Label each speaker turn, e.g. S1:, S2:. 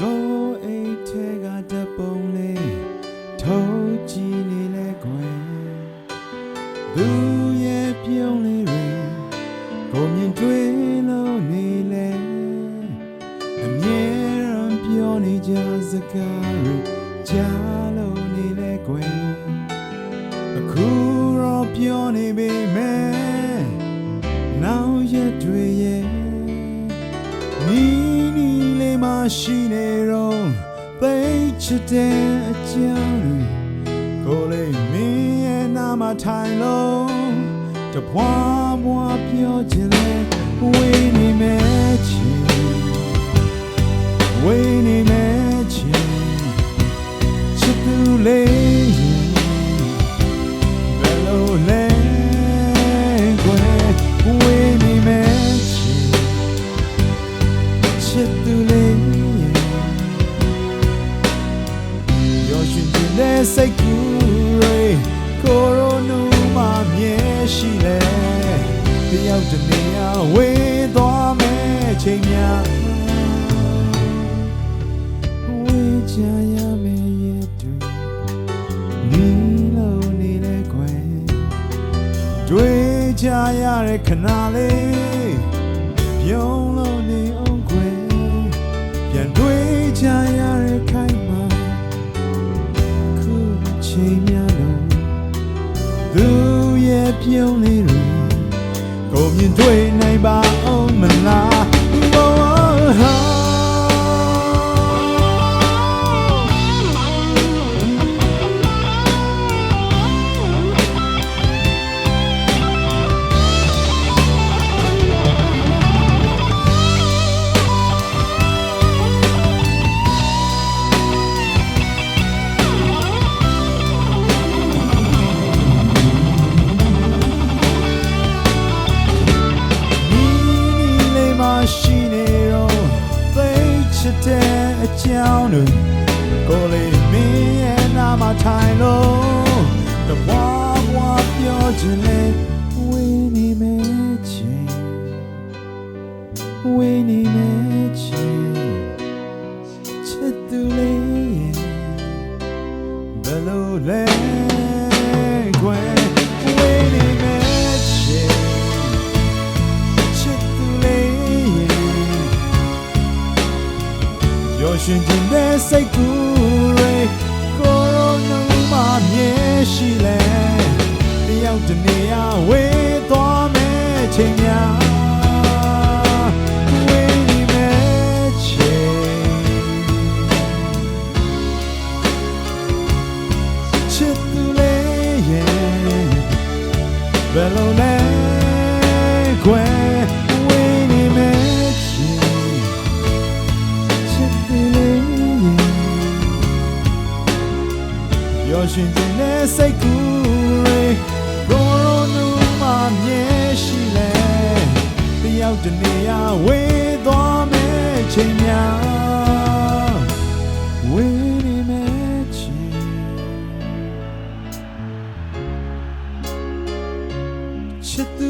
S1: ကိုအိတ်ထဲကတပုံလေးထုံးကြည့်နေလဲကွယ်သူရဲ့ပြုံးလေးတွေကိုမြင်တွေ့လို့နေလဲအမြဲတမ်းပြောနေကြစကားတွေကြားလို့နေလဲကွယ်အခုတော့ပြောနေပေမဲ့ ရှိနေတော့ပိတ်ချတဲ့အကြောင်းတွေကိုလေးမင်းရဲ့နာမထိုင်လို့တပွားပွားပြောချင်လဲဝေးနေမဲ့ချင်ဝေးနေမဲ့ချင်ချစ်သူလေး တဲ့စိတ်ကူးတွေကိုရိုနူမှာမြဲရှိလေတယောက်တနေရာဝေးသွားမယ်ချိန်များဝေးချရမယ်ရဲ့တွေနီလို့နေလေခွဲတွေ့ကြရတဲ့ခဏလေးပြုံးလို့ ပြုံးလေးတွေကိုမြင်တွေ့နိုင်ပါ င်းတွေကိုလေးမင်းရဲ့နာမထိုင်လို့တဘွားဘွားပြောချင်လေဝေးနေမဲ့ချင်းဝေးနေမဲ့ချင်းချစ်သူလေးရဲ့ဘယ်လိုလဲ ရောရှင်ခြင်းတဲ့စိတ်ကူးတွေကိုရိုနာမှာမြဲရှိလဲတယောက်တနေရာဝေးသွားမယ်ချိန်များဝေးနေမယ်ချိန်ချစ်သူလေးရဲ့ဘယ်လိုလဲ ရောရှင်တင်တဲ့စိတ်ကူးတွေကိုရိုနူမှာမြဲရှိလဲတယောက်တနေရာဝေးသွားမဲ့ချိန်များဝေးနေမဲ့ချင်ချစ်သူ